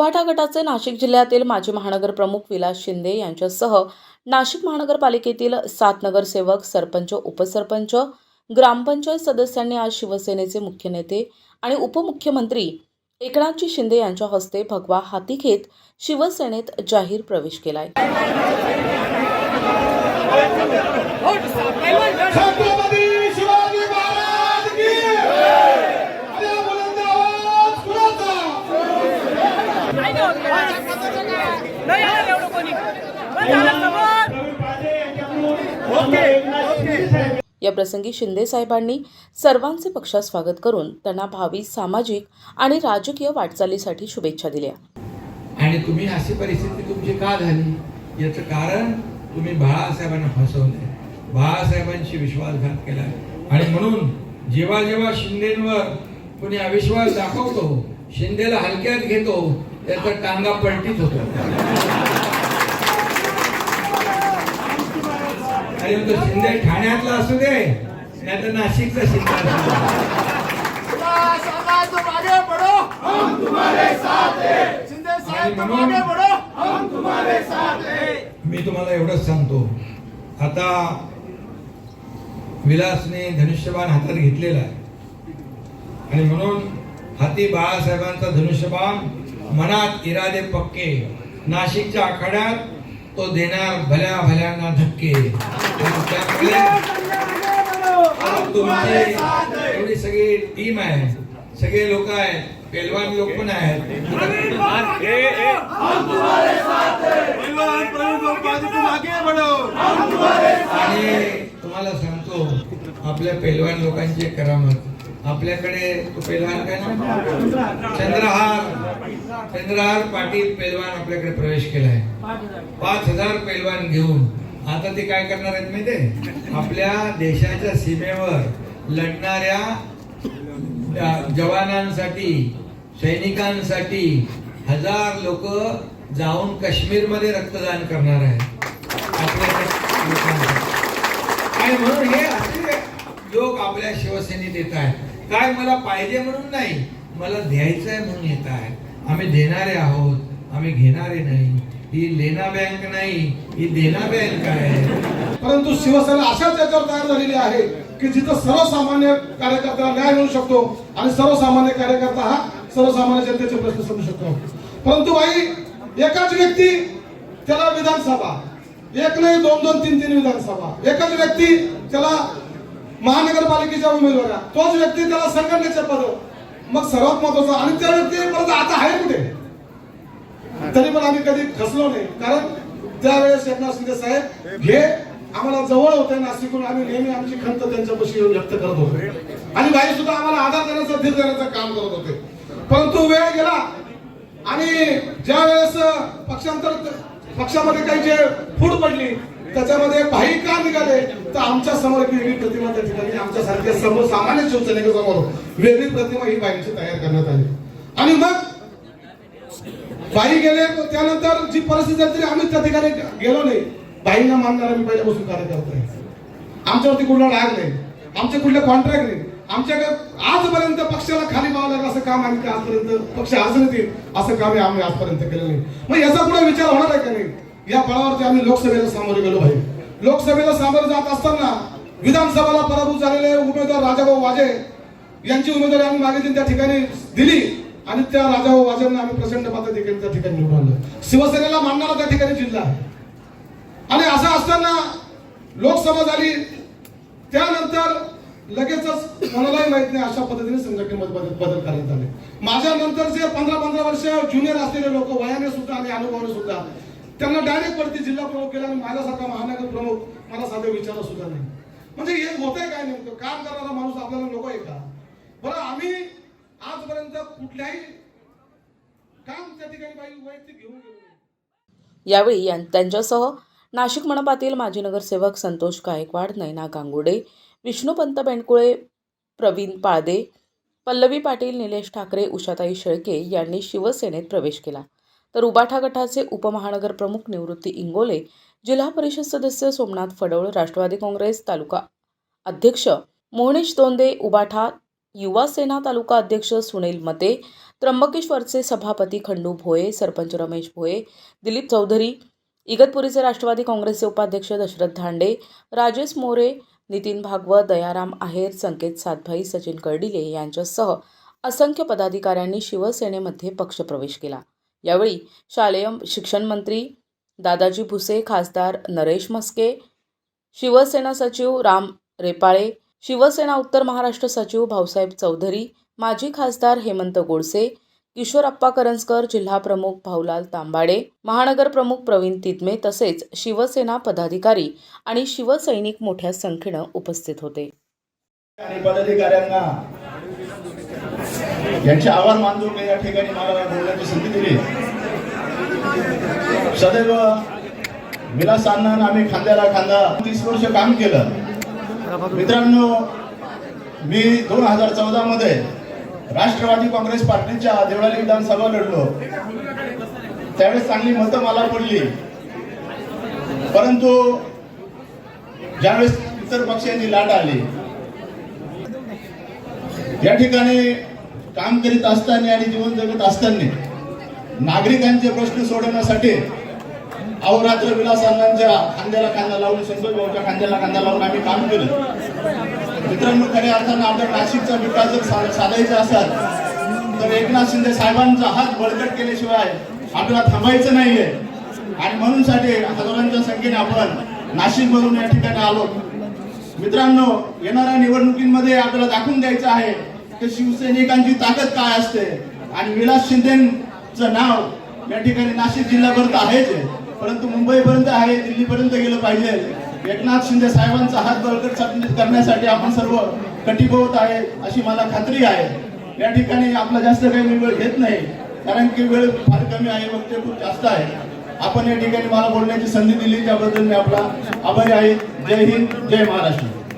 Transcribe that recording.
उभाटा गटाचे नाशिक जिल्ह्यातील माजी महानगर प्रमुख विलास शिंदे यांच्यासह नाशिक महानगरपालिकेतील सात नगरसेवक सरपंच उपसरपंच ग्रामपंचायत सदस्यांनी आज शिवसेनेचे मुख्य नेते आणि उपमुख्यमंत्री एकनाथजी शिंदे यांच्या हस्ते भगवा हाती घेत शिवसेनेत जाहीर प्रवेश केलाय. छत्रपती शिवाजी महाराज की अरे बुलंद आवाज कुणाचा नाही आलं एवढं कोणी बंद झालं समोर. या प्रसंगी शिंदे साहेबांनी सर्वांचे पक्षात स्वागत करून त्यांना भावी सामाजिक आणि राजकीय वाटचालीसाठी शुभेच्छा दिल्या. आणि तुम्ही अशी परिस्थिती तुमची का झाली? याचं कारण तुम्ही बाळासाहेबांना फसवले. बाळासाहेबांशी विश्वासघात केला. आणि म्हणून जेव्हा जेव्हा शिंदेवर कोणी अविश्वास दाखवतो शिंदेला हलक्यात घेतो त्याचा टांगा पलटीत होतो. मग तो शिंदे ठाण्यातला असू दे नाही तर नाशिकचा शिंदे असू दे. समाज तुम आगे बढ़ो हम तुम्हारे साथ हैं. शिंदे साहब तुम आगे बढ़ो हम तुम्हारे साथ हैं. मी तुम्हाला एवढंच सांगतो. आता विलासने धनुष्यबाण हातात घेतलेला आहे. आणि म्हणून हाती बाळासाहेबांचा धनुष्यबाण मनात इरादे पक्के. नाशिकच्या आखाड्यात तो देणार भल्या भल्यांना धक्के. एवढी सगळी टीम आहे. सगळे लोक आहेत. पेलवान लोक पण आहेत. तुम आगे बढ़ो आणि तुम्हाला सांगतो आपल्या पैलवान लोकांची करामत. आपल्याकडे तो पैलवान काय ना चंद्रहार. चंद्रहार पाटील पैलवान आपल्याकडे प्रवेश केलाय. पाच हजार पैलवान घेऊन. आता ते काय करणार आहेत माहितीये आपल्या देशाच्या सीमेवर लढणाऱ्या जवानांसाठी सैनिकांसाठी हजार लोक जाऊन काश्मीरमध्ये रक्तदान करणार आहे आणि म्हणून हे असे लोक आपल्या शिवसेनेत येत आहेत. काय मला पाहिजे म्हणून नाही मला द्यायचं आहे म्हणून येत आहे आम्ही देणारे आहोत आम्ही घेणारे नाही. ही लेना बँक नाही ही देना बँक आहे. परंतु शिवसेना अशाच याच्यावर तयार झालेली आहे की जिथं सर्वसामान्य कार्यकर्त्याला न्याय मिळू शकतो आणि सर्वसामान्य कार्यकर्ता हा सर्वसामान्य जनतेचे प्रश्न समजू शकतो. परंतु भाई एकाच व्यक्ती त्याला विधानसभा. एक नाही दोन दोन तीन तीन विधानसभा. एकच व्यक्ती त्याला महानगरपालिकेच्या उमेदवारा तोच व्यक्ती त्याला संघटनेचे पद मग सर्वात महत्वाचं आणि त्या व्यक्ती परत आता आहे कुठे? तरी पण आम्ही कधी खसलो नाही. कारण त्यावेळेस एकनाथ शिंदे साहेब हे आम्हाला जवळ होते नाशिकून आम्ही नेहमी आमची खंत त्यांच्यापाशी येऊन व्यक्त करत होतो. आणि भाई सुद्धा आम्हाला आधार देण्याचं धीर देण्याचं काम करत होते. परंतु वेळ गेला आणि ज्या वेळेस पक्षांतर पक्षामध्ये काही जे फूट पडली त्याच्यामध्ये भाई का निघाले? तर आमच्यासमोर एक वेगळी प्रतिमा त्या ठिकाणी आमच्या सारख्या समोर सामान्य शिवसैनिक वेगळी प्रतिमा ही बाईंची तयार करण्यात आली. आणि मग बाई गेले त्यानंतर जी परिस्थिती झाली तरी आम्ही त्या ठिकाणी गेलो नाही. बाईंना मानणारा मी पहिल्यापासून कार्यकर्ता आहे. आमच्यावरती कुठला राग नाही. आमचे कुठले कॉन्ट्रॅक्ट नाही. आमच्याकडे आजपर्यंत पक्षाला खाली पाहावं लागलं असं काम आम्ही आजपर्यंत पक्ष अडचणीत येईल असं काम आम्ही आजपर्यंत केलं नाही. मग याचा पुढे विचार होणार आहे का नाही? या फळावरती आम्ही लोकसभेला सामोरे गेलो भाई लोकसभेला सामोरे जात असताना विधानसभेला पराभूत झालेले उमेदवार राजाभाऊ वाजे यांची उमेदवारी आम्ही मागे त्या ठिकाणी दिली आणि त्या राजाभाऊ वाजेंना आम्ही प्रचंड मात्र त्या ठिकाणी निवडून आणलं. शिवसेनेला मानणारा त्या ठिकाणी जिल्हा आहे. आणि असं असताना लोकसभा झाली त्यानंतर लगेचच कोणालाही माहीत नाही अशा पद्धतीने संघटनेमध्ये बदल बदल करण्यात आले. माझ्या नंतरचे पंधरा पंधरा वर्ष ज्युनियर असलेले लोक वयाने सुद्धा आणि अनुभवाने सुद्धा त्यांना डायरेक्ट वरती जिल्हा प्रमुख केला आणि माझ्यासारखा महानगर प्रमुख मला साधे विचारा सुद्धा नाही. म्हणजे हे होतंय काय नेमकं? काम करणारा माणूस आपल्याला नको आहे का? बरं आम्ही आजपर्यंत कुठल्याही काम त्या ठिकाणी पाहिजे वैयक्तिक घेऊन गेलो यावेळी त्यांच्यासह नाशिक मनपातील माजी नगरसेवक संतोष गायकवाड नैना गांगुडे विष्णुपंत बेंडकुळे प्रवीण पाळदे पल्लवी पाटील निलेश ठाकरे उषाताई शेळके यांनी शिवसेनेत प्रवेश केला. तर उबाठा गटाचे उपमहानगर प्रमुख निवृत्ती इंगोले जिल्हा परिषद सदस्य सोमनाथ फडवळ राष्ट्रवादी काँग्रेस तालुका अध्यक्ष मोहनेश दोंदे उबाठा युवा सेना तालुका अध्यक्ष सुनील मते त्र्यंबकेश्वरचे सभापती खंडू भोये सरपंच रमेश भोये दिलीप चौधरी इगतपुरीचे राष्ट्रवादी काँग्रेसचे उपाध्यक्ष दशरथ धांडे राजेश मोरे नितीन भागवत दयाराम आहेर संकेत सातभाई सचिन कर्डिले यांच्यासह असंख्य पदाधिकाऱ्यांनी शिवसेनेमध्ये पक्षप्रवेश केला. यावेळी शालेय शिक्षण मंत्री दादाजी भुसे खासदार नरेश मस्के शिवसेना सचिव राम रेपाळे शिवसेना उत्तर महाराष्ट्र सचिव भाऊसाहेब चौधरी माजी खासदार हेमंत गोडसे किशोर अप्पा करंजकर जिल्हा प्रमुख भाऊलाल तांबाडे महानगर प्रमुख प्रवीण तिदमे तसेच शिवसेना पदाधिकारी आणि शिवसैनिक मोठ्या संख्येनं उपस्थित होते. पदाधिकाऱ्यांना यांचे आभार मानतो की या ठिकाणी मला बोलण्याची संधी दिली. सदैव विलास अण्णांना आम्ही खांद्याला खांदा तीस वर्ष काम केलं. मित्रांनो मी दोन हजार चौदा मध्ये राष्ट्रवादी काँग्रेस पार्टीच्या देवळाली विधानसभा लढलो. त्यावेळेस चांगली मतं मला पडली. परंतु ज्यावेळेस इतर पक्षांची लाट आली या ठिकाणी काम करीत असताना आणि जीवन जगत असताना नागरिकांचे प्रश्न सोडवण्यासाठी अहोरात्र विलास अण्णांच्या खांद्याला कांदा लावून संतोष भाऊच्या खांद्याला कांदा लावून आम्ही काम केलं. मित्रांनो खऱ्या अर्थानं आपल्या नाशिकचा विकास जर साधायचा असाल तर एकनाथ शिंदे साहेबांचा हात बळकट केल्याशिवाय आपल्याला थांबायचं नाहीये. आणि म्हणून साठी हजारांच्या संख्येने आपण नाशिक मधून या ठिकाणी आलो. मित्रांनो येणाऱ्या निवडणुकीमध्ये आपल्याला दाखवून द्यायचं आहे की शिवसैनिकांची ताकद काय असते? आणि विलास शिंदेचं नाव या ठिकाणी नाशिक जिल्ह्यापर्यंत आहेच आहे. परंतु मुंबईपर्यंत आहे दिल्लीपर्यंत गेलं पाहिजे. एकनाथ शिंदे साहेबांचा हात बळकट करण्यासाठी आपण सर्व कटिबद्ध आहे अशी मला खात्री आहे. या ठिकाणी आपला जास्त काही मी वेळ घेत नाही कारण की वेळ फार कमी आहे वक्ते खूप जास्त आहे. आपण या ठिकाणी मला बोलण्याची संधी दिली त्याबद्दल मी आपला आभारी आहे. जय हिंद जय महाराष्ट्र.